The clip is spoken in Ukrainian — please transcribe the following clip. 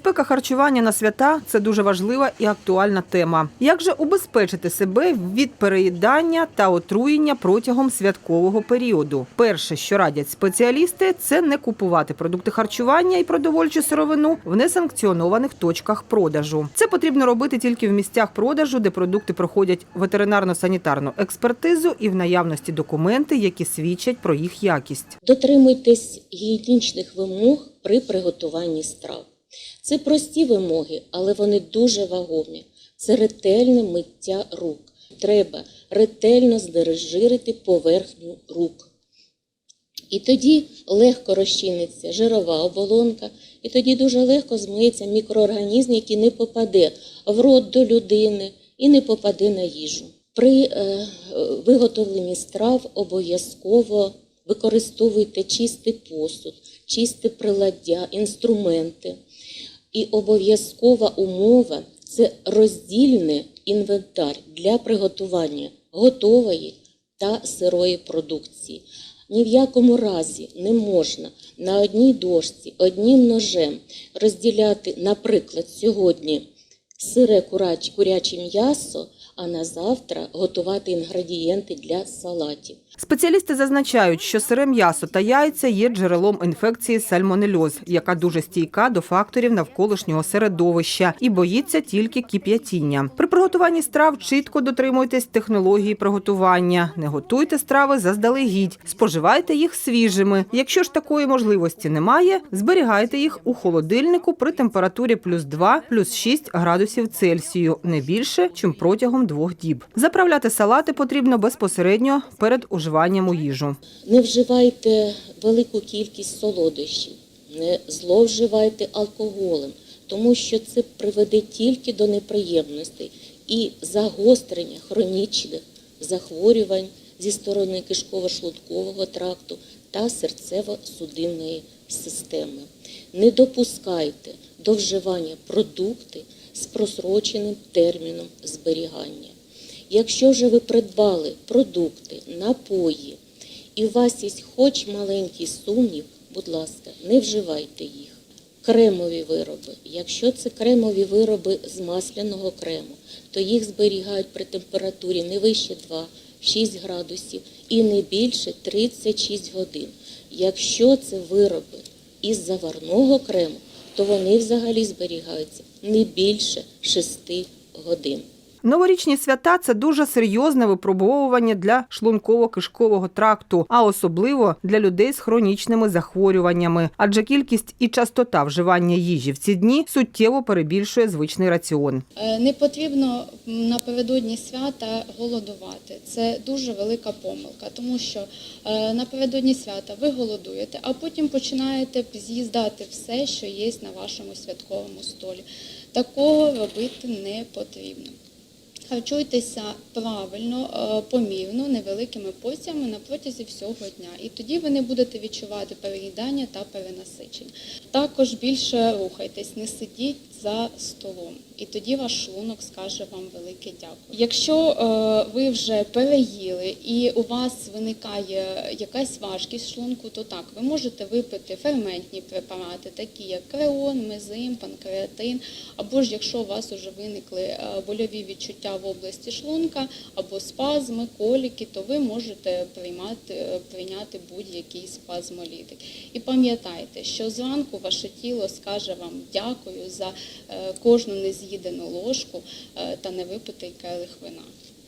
Безпека харчування на свята це дуже важлива і актуальна тема. Як же убезпечити себе від переїдання та отруєння протягом святкового періоду? Перше, що радять спеціалісти, це не купувати продукти харчування і продовольчу сировину в несанкціонованих точках продажу. Це потрібно робити тільки в місцях продажу, де продукти проходять ветеринарно-санітарну експертизу і в наявності документи, які свідчать про їх якість. Дотримуйтесь гігієнічних вимог при приготуванні страв. Це прості вимоги, але вони дуже вагомі. Це ретельне миття рук. Треба ретельно здережирити поверхню рук. І тоді легко розчиниться жирова оболонка, і тоді дуже легко змиється мікроорганізм, який не попаде в рот до людини і не попаде на їжу. При е, виготовленні страв обов'язково використовуйте чистий посуд, чисте приладдя, інструменти. І обов'язкова умова це роздільний інвентар для приготування готової та сирої продукції. Ні в якому разі не можна на одній дошці одним ножем розділяти, наприклад, сьогодні сире куряче м'ясо, а на завтра готувати інгредієнти для салатів. Спеціалісти зазначають, що сире м'ясо та яйця є джерелом інфекції сальмонельоз, яка дуже стійка до факторів навколишнього середовища і боїться тільки кип'ятіння. При приготуванні страв чітко дотримуйтесь технології приготування. Не готуйте страви заздалегідь, споживайте їх свіжими. Якщо ж такої можливості немає, зберігайте їх у холодильнику при температурі плюс 2, плюс 6 градусів Цельсію, не більше, чим протягом двох діб. Заправляти салати потрібно безпосередньо перед уживанням у їжу. Не вживайте велику кількість солодощів, не зловживайте алкоголем, тому що це приведе тільки до неприємностей і загострення хронічних захворювань зі сторони кишково-шлункового тракту та серцево-судинної системи. Не допускайте до вживання продукти з просроченим терміном зберігання. Якщо вже ви придбали продукти, напої, і у вас є хоч маленький сумнів, будь ласка, не вживайте їх. Кремові вироби. Якщо це кремові вироби з масляного крему, то їх зберігають при температурі не вище 2-6 градусів і не більше 36 годин. Якщо це вироби із заварного крему, то вони взагалі зберігаються не більше 6 годин. Новорічні свята це дуже серйозне випробовування для шлунково-кишкового тракту, а особливо для людей з хронічними захворюваннями. Адже кількість і частота вживання їжі в ці дні суттєво перебільшує звичний раціон. Е, Не потрібно напередодні свята голодувати. Це дуже велика помилка, тому що е, напередодні свята ви голодуєте, а потім починаєте з'їздати все, що є на вашому святковому столі. Такого робити не потрібно. Харчуйтеся правильно, е, помірно, невеликими порціями на протязі всього дня. І тоді ви не будете відчувати переїдання та перенасичення. Також більше рухайтесь, не сидіть за столом. І тоді ваш шлунок скаже вам велике дякую. Якщо е, ви вже переїли і у вас виникає якась важкість шлунку, то так, ви можете випити ферментні препарати, такі як креон, мезим, панкреатин, або ж якщо у вас вже виникли е, больові відчуття в області шлунка, або спазми, коліки, то ви можете приймати, прийняти будь-який спазмолітик. І пам'ятайте, що зранку ваше тіло скаже вам дякую за е, кожну нез'їдену ложку е, та невипитий келих вина.